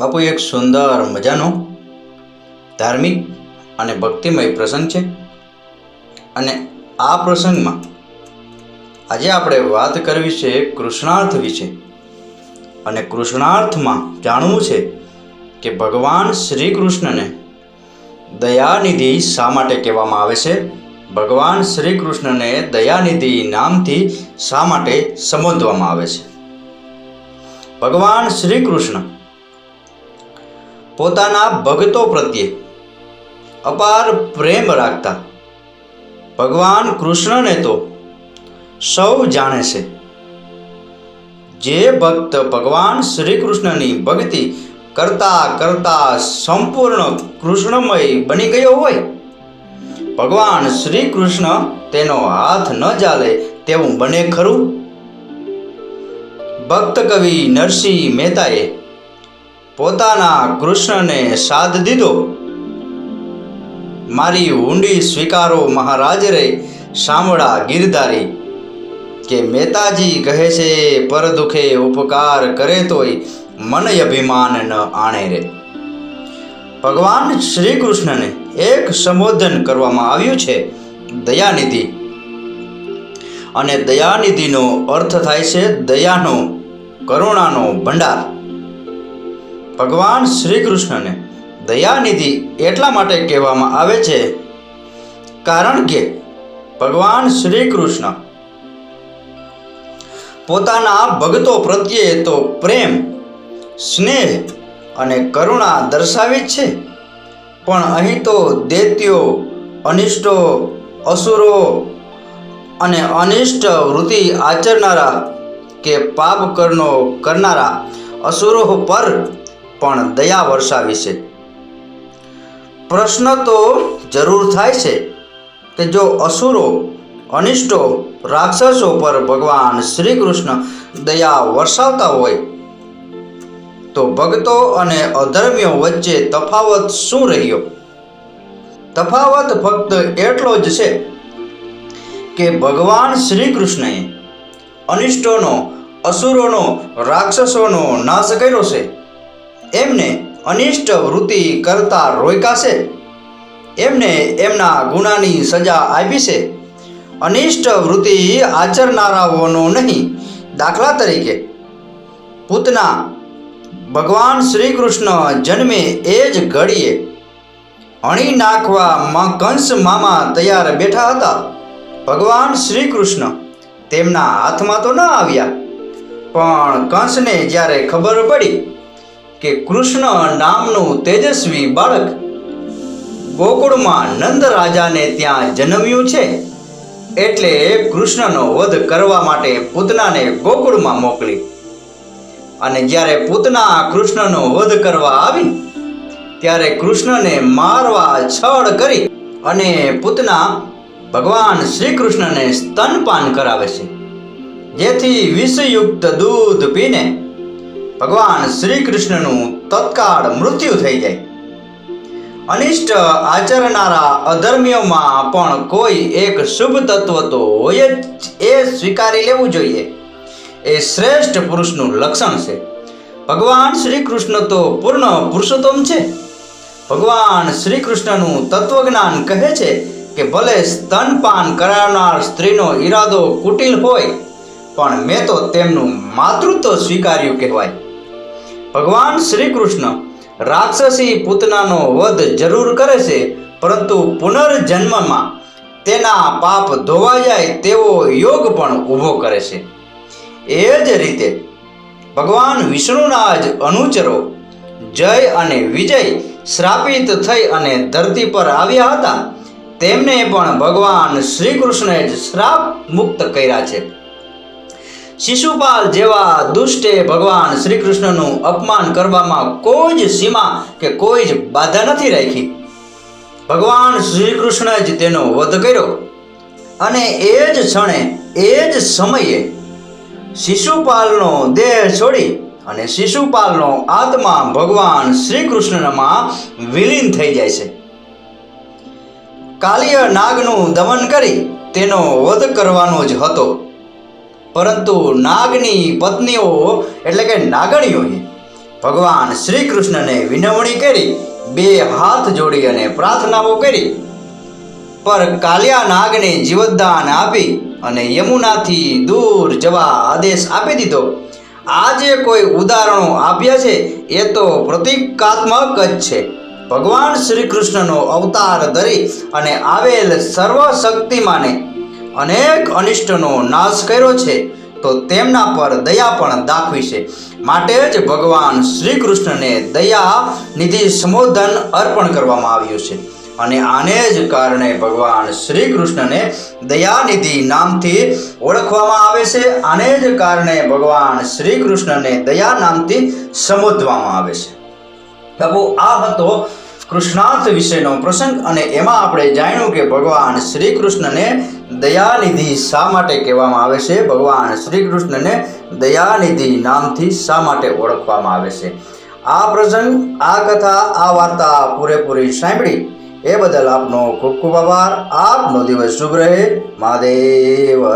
બાપુ, એક સુંદર મજાનો, ધાર્મિક અને ભક્તિમય પ્રસંગ છે. અને આ પ્રસંગમાં આજે આપણે વાત કરવી છે કૃષ્ણાર્થ વિશે. અને કૃષ્ણાર્થમાં જાણવું છે કે ભગવાન શ્રી કૃષ્ણને દયાનિધિ શા માટે કહેવામાં આવે છે? ભગવાન શ્રી કૃષ્ણને દયાનિધિ નામથી શા માટે સંબોધવામાં આવે છે? ભગવાન શ્રી કૃષ્ણ પોતાના ભક્તો પ્રત્યે અપાર પ્રેમ રાખતા. ભગવાન કૃષ્ણને તો સૌ જાણે છે. જે ભક્ત ભગવાન શ્રી કૃષ્ણની ભક્તિ કરતા કરતા સંપૂર્ણ કૃષ્ણમય બની ગયો હોય, ભગવાન શ્રી કૃષ્ણ તેનો હાથ ન ચાલે તેવું બને ખરું? ભક્ત કવિ નરસિંહ મહેતાએ પોતાના કૃષ્ણને સાથ દીધો. મારી ઊંડી સ્વીકારો મહારાજ રે સાંભળા ગિરધારી, કે મહેતાજી કહે છે, પર દુખે ઉપકાર કરે તોય મન અભિમાન ન આણે રે. ભગવાન શ્રી કૃષ્ણને એક સંબોધન કરવામાં આવ્યું છે, દયાનિધિ. અને દયાનિધિનો અર્થ થાય છે દયાનો કરુણાનો ભંડાર. ભગવાન શ્રી કૃષ્ણને દયાનિધિ એટલા માટે કહેવામાં આવે છે કારણ કે ભગવાન શ્રી કૃષ્ણ પોતાના ભક્તો પ્રત્યે તો પ્રેમ, સ્નેહ અને કરુણા દર્શાવે છે. પણ અહીં તો દૈત્યો, અનિષ્ટો, અસુરો અને અનિષ્ટ વૃત્તિ આચરનારા કે પાપ કરનો કરનારા અસુરો પર પણ દયા વર્ષાવી છે. પ્રશ્ન તો જરૂર થાય છે કે જો અસુરો, અનિષ્ટો, રાક્ષસો પર ભગવાન શ્રી કૃષ્ણ દયા વર્ષાવતા હોય, તો ભક્તો અને અધર્મીઓ વચ્ચે તફાવત શું રહ્યો? તફાવત ફક્ત એટલો જ છે કે ભગવાન શ્રી કૃષ્ણએ અનિષ્ટોનો, અસુરોનો, રાક્ષસોનો નાશ કર્યો છે. એમને અનિષ્ટ વૃત્તિ કરતા રોકાશે? એમને એમના ગુનાની સજા આપી છે અનિષ્ટ વૃત્તિ આચરનારાઓનો નહીં, દાખલા તરીકે. પૂતના, ભગવાન શ્રી કૃષ્ણ જન્મે એ જ ઘડીએ હણી નાખવા કંસ મામા તૈયાર બેઠા હતા. ભગવાન શ્રી કૃષ્ણ તેમના હાથમાં તો ન આવ્યા, પણ કંસને જ્યારે ખબર પડી કે કૃષ્ણ નામનું તેજસ્વી બાળક ગોકુળમાં નંદ રાજાને ત્યાં જન્મ્યું છે. એટલે કૃષ્ણનો વધ કરવા માટે પૂતનાને ગોકુળમાં મોકલી. અને જ્યારે પૂતના કૃષ્ણનો વધ કરવા આવી, ત્યારે કૃષ્ણને મારવા છળ કરી અને પૂતના ભગવાન શ્રી કૃષ્ણને સ્તનપાન કરાવે છે. જેથી વિષયુક્ત દૂધ પીને ભગવાન શ્રી કૃષ્ણનું તત્કાળ મૃત્યુ થઈ જાય. અનિષ્ટ આચરનારા અધર્મીઓમાં પણ કોઈ એક શુભ તત્વ તો હોય જ એ સ્વીકારી લેવું જોઈએ. એ શ્રેષ્ઠ પુરુષનું લક્ષણ છે. ભગવાન શ્રી કૃષ્ણ તો પૂર્ણ પુરુષોત્તમ છે. ભગવાન શ્રી કૃષ્ણનું તત્વજ્ઞાન કહે છે કે ભલે સ્તનપાન કરાવનાર સ્ત્રીનો ઈરાદો કુટિલ હોય, પણ મેં તો તેમનું માતૃત્વ સ્વીકાર્યું કહેવાય. ભગવાન શ્રી કૃષ્ણ રાક્ષસી પૂતનાનો વધ જરૂર કરે છે, પરંતુ પુનર્જન્મમાં તેના પાપ ધોવા જાય તેવો યોગ પણ ઊભો કરે છે. એ જ રીતે ભગવાન વિષ્ણુના જ અનુચરો જય અને વિજય શ્રાપિત થઈ અને ધરતી પર આવ્યા હતા. તેમને પણ ભગવાન શ્રી કૃષ્ણએ જ શ્રાપ મુક્ત કર્યા છે. શિશુપાલ જેવા દુષ્ટે ભગવાન શ્રી કૃષ્ણનું અપમાન કરવામાં કોઈ જ સીમા કે કોઈ જ બાધા નથી રાખી. ભગવાન શ્રી કૃષ્ણ જ તેનો વધ કર્યો અને એ જ ક્ષણે, એ જ સમયે શિશુપાલનો દેહ છોડી અને શિશુપાલનો આત્મા ભગવાન શ્રી કૃષ્ણમાં વિલીન થઈ જાય છે. કાલિય નાગનું દમન કરી તેનો વધ કરવાનો જ હતો. પરંતુ નાગની પત્નીઓ એટલે કે નાગણીઓએ ભગવાન શ્રી કૃષ્ણને વિનવણી કરી, બે હાથ જોડી અને પ્રાર્થનાઓ કરી. પર કાલિયા નાગને જીવતદાન આપી અને યમુનાથી દૂર જવા આદેશ આપી દીધો. આજે કોઈ ઉદાહરણો આપ્યા છે એ તો પ્રતિકાત્મક જ છે. ભગવાન શ્રી કૃષ્ણનો અવતાર ધરી અને આવેલ સર્વશક્તિમાને અનેક અનિષ્ટનો નાશ કર્યો છે, તો તેમના પર દયા પણ દાખવી છે. માટે જ ભગવાન શ્રી કૃષ્ણને દયા નિધિ સમોધન અર્પણ કરવામાં આવ્યું છે. અને આને જ કારણે ભગવાન શ્રી કૃષ્ણને દયાનિધિ નામથી ઓળખવામાં આવે છે. આને જ કારણે ભગવાન શ્રી કૃષ્ણને દયા નામથી સંબોધવામાં આવે છે. પ્રભુ, આ હતો કૃષ્ણાર્થ વિશેનો પ્રસંગ અને એમાં આપણે જાણ્યું કે ભગવાન શ્રી કૃષ્ણને દયાનિધિ શા માટે કહેવામાં આવે છે? ભગવાન શ્રી કૃષ્ણને દયાનિધિ નામથી શા માટે ઓળખવામાં આવે છે? આ પ્રસંગ, આ કથા, આ વાર્તા પૂરેપૂરી સાંભળી. એ બદલ આપનો ખૂબ ખૂબ આભાર. આપનો દિવસ શુભ રહે. મહાદેવ